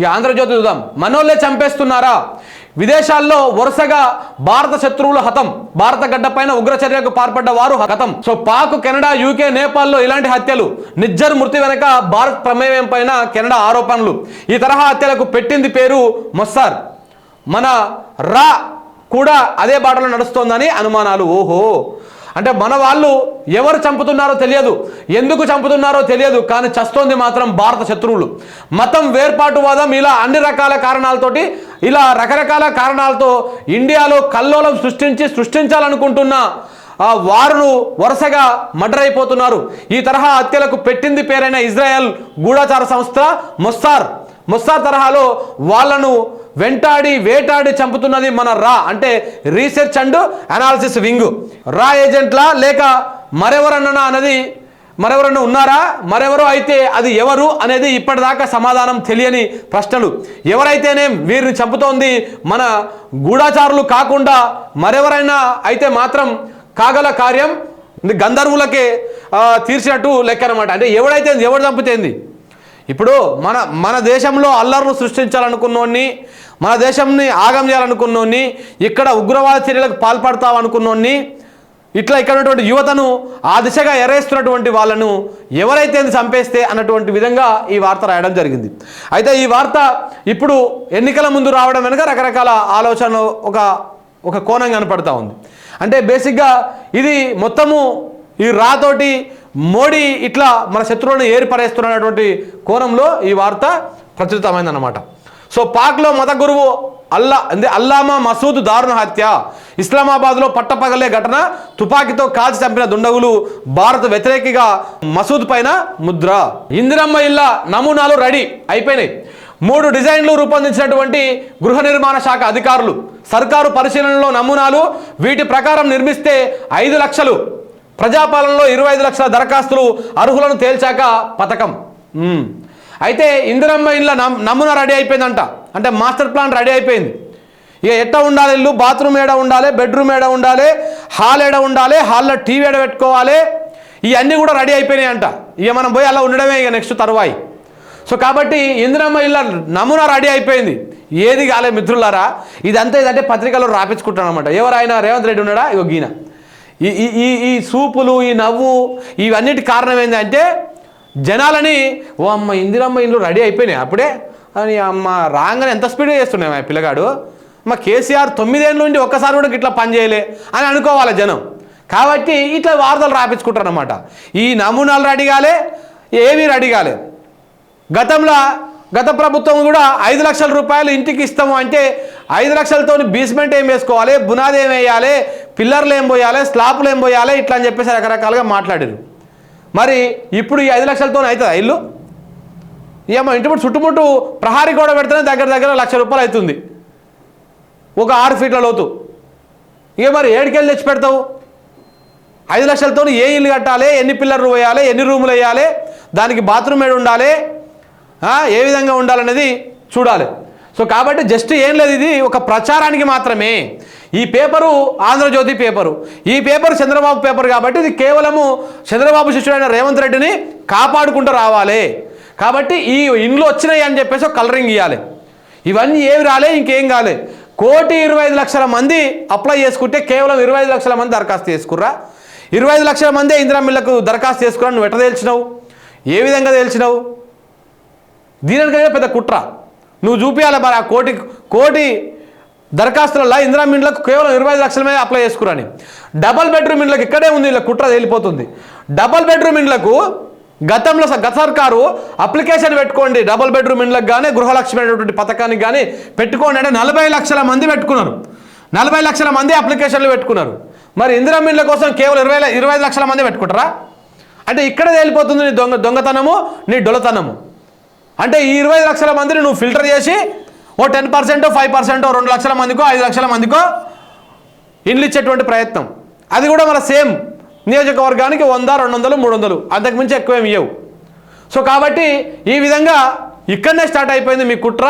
ఈ ఆంధ్రజ్యోతి చూద్దాం మనోళ్ళే చంపేస్తున్నారా? విదేశాల్లో వరుసగా భారత శత్రువులు హతం. భారత గడ్డ పైన ఉగ్ర పాల్పడ్డ వారు హతం. సో పాక్ కెనడా యూకే నేపాల్లో ఇలాంటి హత్యలు. నిజ్జర్ మృతి వెనక భారత్ ప్రమేయం పైన కెనడా ఆరోపణలు. ఈ తరహా హత్యలకు పెట్టింది పేరు మొస్సార్. మన రా కూడా అదే బాటలో నడుస్తోందని అనుమానాలు. ఓహో! అంటే మన వాళ్ళు ఎవరు చంపుతున్నారో తెలియదు. ఎందుకు చంపుతున్నారో తెలియదు. కానీ చస్తోంది మాత్రం భారత శత్రువులు. మతం వేర్పాటువాదం ఇలా అన్ని రకాల కారణాలతోటి ఇలా రకరకాల కారణాలతో ఇండియాలో కల్లోలం సృష్టించి సృష్టించాలనుకుంటున్న వారును వరుసగా మర్డర్ అయిపోతున్నారు. ఈ తరహా హత్యలకు పెట్టింది పేరైన ఇజ్రాయెల్ గూఢాచార సంస్థ మొస్సార్ మొస్సార్ తరహాలో వాళ్ళను వెంటాడి వేటాడి చంపుతున్నది మన రా అంటే రీసెర్చ్ అండ్ అనాలిసిస్ వింగ్ రా ఏజెంట్లా లేక మరెవరన్నా అన్నది మరెవరన్నా ఉన్నారా? మరెవరో అయితే అది ఎవరు అనేది ఇప్పటిదాకా సమాధానం తెలియని ప్రశ్నలు. ఎవరైతేనే వీరిని చంపుతోంది మన గూఢాచారులు కాకుండా మరెవరైనా అయితే మాత్రం కాగల కార్యం గంధర్వులకే తీర్చినట్టు లెక్క అనమాట అంటే ఎవడైతే ఎవడు చంపుతేంది ఇప్పుడు మన మన దేశంలో అల్లర్లు సృష్టించాలనుకున్నోడిని మన దేశంని ఆగం చేయాలనుకున్నోన్ని ఇక్కడ ఉగ్రవాద చర్యలకు పాల్పడతావు అనుకున్నోన్ని ఇట్లా ఇక్కడ ఉన్నటువంటి యువతను ఆ దిశగా ఎరేస్తున్నటువంటి వాళ్ళను ఎవరైతే చంపేస్తే అన్నటువంటి విధంగా ఈ వార్త రాయడం జరిగింది. అయితే ఈ వార్త ఇప్పుడు ఎన్నికల ముందు రావడం వెనుక రకరకాల ఆలోచనలు ఒక ఒక కోణం కనపడతా ఉంది. అంటే బేసిక్గా ఇది మొత్తము ఈ రాతోటి మోడీ ఇట్లా మన శత్రువులను ఏర్పరేస్తున్నటువంటి కోణంలో ఈ వార్త ప్రచురితమైందన్నమాట. సో పాక్లో మత గురువు అల్లా అంటే అల్లామా మసూద్ దారుణ హత్య. ఇస్లామాబాద్లో పట్టపగలే ఘటన తుపాకీతో కాల్చి చంపిన దుండగులు భారత వ్యతిరేకిగా మసూద్ పైన ముద్ర. ఇందిరమ్మ ఇళ్ళ నమూనాలు రెడీ అయిపోయినాయి. మూడు డిజైన్లు రూపొందించినటువంటి గృహ నిర్మాణ శాఖ అధికారులు. సర్కారు పరిశీలనలో నమూనాలు వీటి ప్రకారం నిర్మిస్తే ఐదు లక్షలు. ప్రజాపాలనలో ఇరవై ఐదు లక్షల దరఖాస్తులు అర్హులను తేల్చాక పథకం. అయితే ఇందిరమ్మ ఇండ్ల నమ్- నమూనా రెడీ అయిపోయిందంట. అంటే మాస్టర్ ప్లాన్ రెడీ అయిపోయింది. ఇక ఎట్ట ఉండాలి ఇల్లు? బాత్రూమ్ ఏడ ఉండాలి? బెడ్రూమ్ ఏడ ఉండాలి? హాల్ ఏడ ఉండాలి? హాల్లో టీవీ ఏడ పెట్టుకోవాలి? ఇవన్నీ కూడా రెడీ అయిపోయినాయి అంట ఇక మనం పోయి అలా ఉండడమే ఇక నెక్స్ట్ తరువాయి. సో కాబట్టి ఇందిరమ్మ ఇళ్ళ నమూనా రెడీ అయిపోయింది. ఏది కాలే మిత్రులారా ఇదంతా ఇదంటే పత్రికలో రాపించుకుంటాను అనమాట ఎవరైనా రేవంత్ రెడ్డి ఉన్నాడా? ఇగో గీన. ఈ ఈ ఈ ఈ సూపులు ఈ నవ్వు ఇవన్నిటి కారణం ఏంటంటే జనాలని ఓ అమ్మ ఇందిరమ్మ ఇల్లు రెడీ అయిపోయినాయి అప్పుడే. అని అమ్మ రాగానే ఎంత స్పీడ్గా చేస్తున్నాయి మా పిల్లగాడు. మా కేసీఆర్ తొమ్మిదేళ్ళ నుండి ఒక్కసారి కూడా ఇట్లా పనిచేయలే అని అనుకోవాలి జనం. కాబట్టి ఇట్లా వార్తలు రాపించుకుంటారు అనమాట ఈ నమూనాలు రెడీ ఏమీ రెడీ గతంలో గత ప్రభుత్వం కూడా ఐదు లక్షల రూపాయలు ఇంటికి ఇస్తాము అంటే ఐదు లక్షలతో బేస్మెంట్ ఏం వేసుకోవాలి? బునాది ఏం వేయాలి? పిల్లర్లు ఏం పోయాలి? స్లాపులు ఏం పోయాలి? ఇట్లా అని చెప్పేసి రకరకాలుగా మాట్లాడారు మరి ఇప్పుడు ఈ ఐదు లక్షలతో అవుతుందా ఇల్లు? ఏమో ఇంటి ముందు చుట్టుముట్టు ప్రహారీ గోడ పెడితేనే దగ్గర దగ్గర లక్ష రూపాయలు అవుతుంది. ఒక ఆరు ఫీట్ల లోతు. ఇక మరి ఏడుకెళ్ళి తెచ్చి పెడతావు? ఐదు లక్షలతో ఏ ఇల్లు కట్టాలి? ఎన్ని పిల్లర్లు వేయాలి ఎన్ని రూములు వేయాలి? దానికి బాత్రూమ్ ఏడు ఉండాలి? ఏ విధంగా ఉండాలనేది చూడాలి. సో కాబట్టి జస్ట్ ఏం లేదు ఇది ఒక ప్రచారానికి మాత్రమే. ఈ పేపరు ఆంధ్రజ్యోతి పేపరు. ఈ పేపర్ చంద్రబాబు పేపర్ కాబట్టి ఇది కేవలము చంద్రబాబు శిష్యుడైన రేవంత్ రెడ్డిని కాపాడుకుంటూ రావాలి. కాబట్టి ఈ ఇండ్లు వచ్చినాయి అని చెప్పేసి ఒక కలరింగ్ ఇవ్వాలి ఇవన్నీ ఏవి రాలే ఇంకేం కాలే. కోటి ఇరవై ఐదు లక్షల మంది అప్లై చేసుకుంటే కేవలం ఇరవై ఐదు లక్షల మంది దరఖాస్తు చేసుకుర్రా? ఇరవై ఐదు లక్షల మందే ఇందిరామిల్లకు దరఖాస్తు చేసుకురా నువ్వు ఎట్ట తేల్చినావు? ఏ విధంగా తేల్చినావు? దీనికైనా పెద్ద కుట్ర. నువ్వు చూపించాలి మరి ఆ కోటి కోటి దరఖాస్తులలో ఇందిరా మిండ్లకు కేవలం ఇరవై ఐదు లక్షల మీద అప్లై చేసుకురని. డబల్ బెడ్రూమ్ ఇండ్లకు ఇక్కడే ఉంది ఇలా కుట్ర తేలిపోతుంది. డబల్ బెడ్రూమ్ ఇండ్లకు గతంలో స- గత సర్కారు అప్లికేషన్ పెట్టుకోండి డబుల్ బెడ్రూమ్ ఇండ్లకు కానీ గృహలక్ష్మి అనేటువంటి పథకానికి కానీ పెట్టుకోండి అంటే నలభై లక్షల మంది పెట్టుకున్నారు. నలభై లక్షల మంది అప్లికేషన్లు పెట్టుకున్నారు. మరి ఇందిరా మిండ్ల కోసం కేవలం ఇరవై ఇరవై ఐదు లక్షల మంది పెట్టుకుంటారా? అంటే ఇక్కడే తేలిపోతుంది నీ దొంగ దొంగతనము నీ డొలతనము. అంటే ఈ ఇరవై ఐదు లక్షల మందిని నువ్వు ఫిల్టర్ చేసి ఓ టెన్ పర్సెంటో ఫైవ్ పర్సెంటో రెండు లక్షల మందికో ఐదు లక్షల మందికో ఇండ్లు ఇచ్చేటువంటి ప్రయత్నం. అది కూడా మన సేమ్ నియోజకవర్గానికి వంద రెండు వందలు మూడు వందలు. అంతకుమించి ఎక్కువ ఏమి ఇవ్వవు సో కాబట్టి ఈ విధంగా ఇక్కడనే స్టార్ట్ అయిపోయింది మీ కుట్ర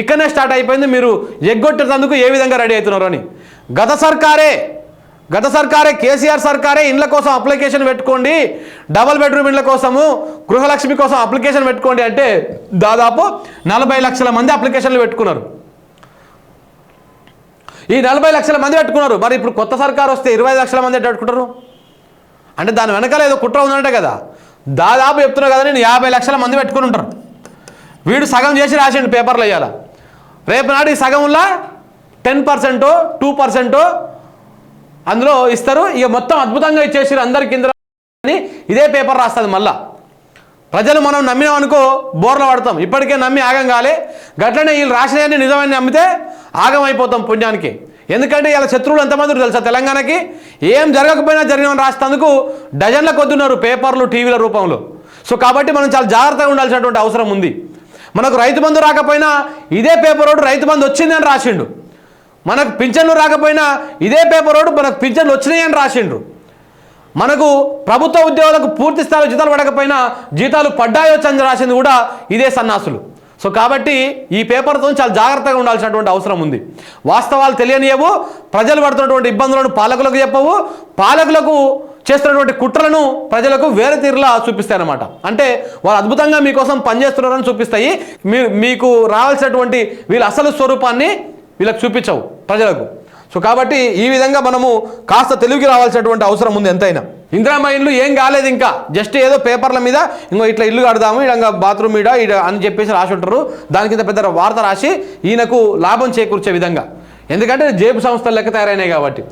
ఇక్కడనే స్టార్ట్ అయిపోయింది మీరు ఎగ్గొట్టేందుకు ఏ విధంగా రెడీ అవుతున్నారు అని. గత సర్కారే గత సర్కారే కేసీఆర్ సర్కారే ఇండ్ల కోసం అప్లికేషన్ పెట్టుకోండి డబల్ బెడ్రూమ్ ఇండ్ల కోసము గృహలక్ష్మి కోసం అప్లికేషన్ పెట్టుకోండి అంటే దాదాపు నలభై లక్షల మంది అప్లికేషన్లు పెట్టుకున్నారు. ఈ నలభై లక్షల మంది పెట్టుకున్నారు. మరి ఇప్పుడు కొత్త సర్కారు వస్తే ఇరవై లక్షల మంది పెట్టుకుంటారు? అంటే దాని వెనకాల ఏదో కుట్ర ఉందంటే కదా. దాదాపు చెప్తున్నా కదా నేను యాభై లక్షల మంది పెట్టుకుని ఉంటారు. వీడు సగం చేసి రాసిండు పేపర్లు వేయాల రేపు నాడు ఈ సగంలో టెన్ పర్సెంటో టూ పర్సెంటో అందులో ఇస్తారు. ఇక మొత్తం అద్భుతంగా ఇచ్చేసారు అందరి కింద అని ఇదే పేపర్ రాస్తుంది మళ్ళా. ప్రజలు మనం నమ్మినాం అనుకో బోర్లు పడతాం. ఇప్పటికే నమ్మి ఆగం కాలే. గట్లనే వీళ్ళు రాసినాయని నిజమని నమ్మితే ఆగం అయిపోతాం పుణ్యానికి. ఎందుకంటే ఇలా శత్రువులు ఎంతమంది తెలుసా? తెలంగాణకి ఏం జరగకపోయినా జరిగిన రాసినందుకు డజన్ల కొద్దున్నారు పేపర్లు టీవీల రూపంలో. సో కాబట్టి మనం చాలా జాగ్రత్తగా ఉండాల్సినటువంటి అవసరం ఉంది. మనకు రైతు బంధు రాకపోయినా ఇదే పేపర్ రోడ్డు రైతు బంధు వచ్చిందని రాసిండు. మనకు పింఛన్లు రాకపోయినా ఇదే పేపర్ రోడ్డు మనకు పింఛన్లు వచ్చినాయని రాసిండ్రు. మనకు ప్రభుత్వ ఉద్యోగులకు పూర్తి స్థాయిలో జీతాలు పడకపోయినా జీతాలు పడ్డాయో చంద్ర రాసింది కూడా ఇదే సన్నాసులు. సో కాబట్టి ఈ పేపర్తో చాలా జాగ్రత్తగా ఉండాల్సినటువంటి అవసరం ఉంది. వాస్తవాలు తెలియనియవు ప్రజలు పడుతున్నటువంటి ఇబ్బందులను పాలకులకు చెప్పవు పాలకులకు చేస్తున్నటువంటి కుట్రలను ప్రజలకు వేరే తీరులా చూపిస్తాయి అన్నమాట. అంటే వాళ్ళు అద్భుతంగా మీకోసం పనిచేస్తున్నారని చూపిస్తాయి. మీ మీకు రావాల్సినటువంటి వీళ్ళ అసలు స్వరూపాన్ని వీళ్ళకి చూపించవు ప్రజలకు. సో కాబట్టి ఈ విధంగా మనము కాస్త తెలుగుకి రావాల్సినటువంటి అవసరం ఉంది ఎంతైనా. ఇందిరామ ఇల్లు ఏం కాలేదు ఇంకా. జస్ట్ ఏదో పేపర్ల మీద ఇంకో ఇట్లా ఇల్లు కడదాము ఇడంగా బాత్రూమ్ ఇడ ఇడ అని చెప్పేసి రాసి ఉంటారు. దాని కింద పెద్ద వార్త రాసి ఈయనకు లాభం చేకూర్చే విధంగా. ఎందుకంటే జేబు సంస్థలు లెక్క తయారైనాయి కాబట్టి.